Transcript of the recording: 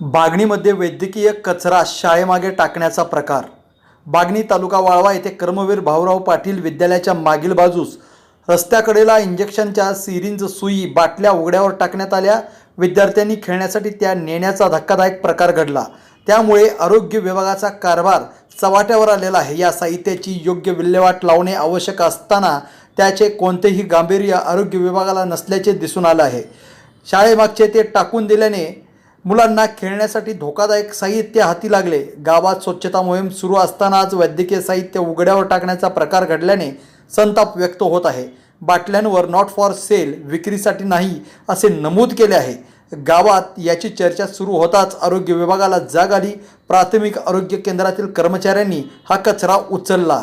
बागणीमध्ये वैद्यकीय कचरा शाळेमागे टाकण्याचा प्रकार. बागणी तालुका वाळवा येथे कर्मवीर भाऊराव पाटील विद्यालयाच्या मागील बाजूस रस्त्याकडेला इंजेक्शनच्या सिरिंज सुई बाटल्या उघड्यावर टाकण्यात आल्या. विद्यार्थ्यांनी खेळण्यासाठी त्या नेण्याचा धक्कादायक प्रकार घडला. त्यामुळे आरोग्य विभागाचा कारभार चव्हाट्यावर आलेला आहे. या साहित्याची योग्य विल्हेवाट लावणे आवश्यक असताना त्याचे कोणतेही गांभीर्य आरोग्य विभागाला नसल्याचे दिसून आलं आहे. शाळेमागचे ते टाकून दिल्याने मुलांना खेळण्यासाठी धोकादायक साहित्य हाती लागले. गावात स्वच्छता मोहीम सुरू असतानाच वैद्यकीय साहित्य उघड्यावर टाकण्याचा प्रकार घडल्याने संताप व्यक्त होत आहे. बाटल्यांवर नॉट फॉर सेल विक्रीसाठी नाही असे नमूद केले आहे. गावात याची चर्चा सुरू होताच आरोग्य विभागाला जाग आली. प्राथमिक आरोग्य केंद्रातील कर्मचाऱ्यांनी हा कचरा उचलला.